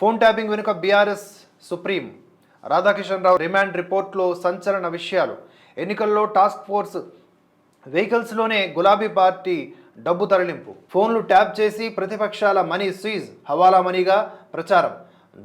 Phone tapping వెనుక BRS supreme. Radhakishan Rao remand రిపోర్ట్లో సంచలన విషయాలు. ఎన్నికల్లో టాస్క్ ఫోర్స్ వెహికల్స్లోనే గులాబీ పార్టీ డబ్బు తరలింపు. ఫోన్లు ట్యాప్ చేసి ప్రతిపక్షాల మనీ సీజ్ హవాలా మనీగా ప్రచారం.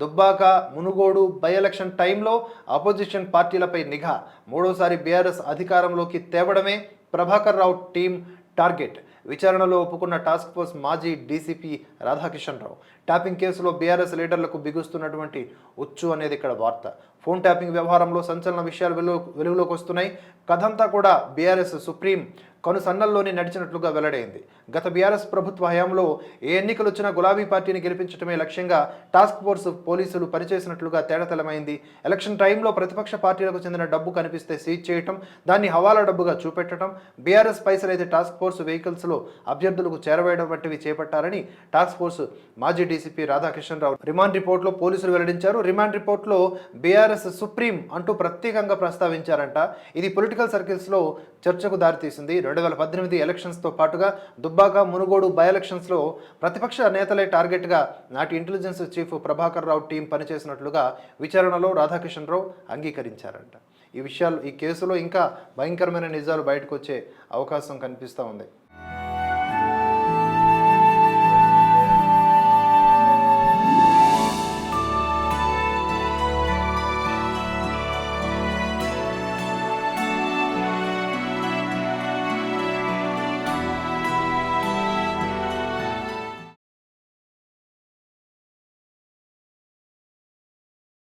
దుబ్బాక మునుగోడు బై ఎలక్షన్ టైంలో అపోజిషన్ పార్టీలపై నిఘా. మూడోసారి బీఆర్ఎస్ అధికారంలోకి తేవడమే ప్రభాకర్ రావు టీం టార్గెట్. విచారణలో ఒప్పుకున్న టాస్క్ ఫోర్స్ మాజీ డీసీపీ రాధాకిషన్ రావు. ట్యాపింగ్ కేసులో బీఆర్ఎస్ లీడర్లకు బిగుస్తున్నటువంటి ఉచ్చు అనేది ఇక్కడ వార్త. ఫోన్ ట్యాపింగ్ వ్యవహారంలో సంచలన విషయాలు వెలుగు వెలుగులోకి వస్తున్నాయి. కథంతా కూడా బీఆర్ఎస్ సుప్రీం కనుసన్నల్లోనే నడిచినట్లుగా వెల్లడైంది. గత బీఆర్ఎస్ ప్రభుత్వ హయాంలో ఏ ఎన్నికలు వచ్చినా గులాబీ పార్టీని గెలిపించడమే లక్ష్యంగా టాస్క్ ఫోర్స్ పోలీసులు పనిచేసినట్లుగా తేడతలమైంది. ఎలక్షన్ టైంలో ప్రతిపక్ష పార్టీలకు చెందిన డబ్బు కనిపిస్తే సీజ్ చేయటం దాన్ని హవాలా డబ్బుగా చూపెట్టడం బీఆర్ఎస్ పైసలైతే టాస్క్ ఫోర్స్ వెహికల్స్లో అభ్యర్థులకు చేరవేయడం వంటివి చేపట్టారని టాస్క్ ఫోర్స్ మాజీ డీసీపీ రాధాకిషన్ రావు రిమాండ్ రిపోర్ట్లో పోలీసులు వెల్లడించారు. రిమాండ్ రిపోర్ట్లో బీఆర్ఎస్ సుప్రీం అంటూ ప్రత్యేకంగా ప్రస్తావించారంట. ఇది పొలిటికల్ సర్కిల్స్లో చర్చకు దారితీసింది. రెండు వేల పద్దెనిమిది ఎలక్షన్స్తో పాటుగా దుబ్బాక మునుగోడు బై ఎలక్షన్స్లో ప్రతిపక్ష నేతలే టార్గెట్గా నాటి intelligence chief Prabhakar Rao team పనిచేసినట్లుగా విచారణలో రాధాకిషన్ రావు అంగీకరించారంట. ఈ విషయాలు ఈ కేసులో ఇంకా భయంకరమైన నిజాలు బయటకు వచ్చే అవకాశం కనిపిస్తూ ఉంది.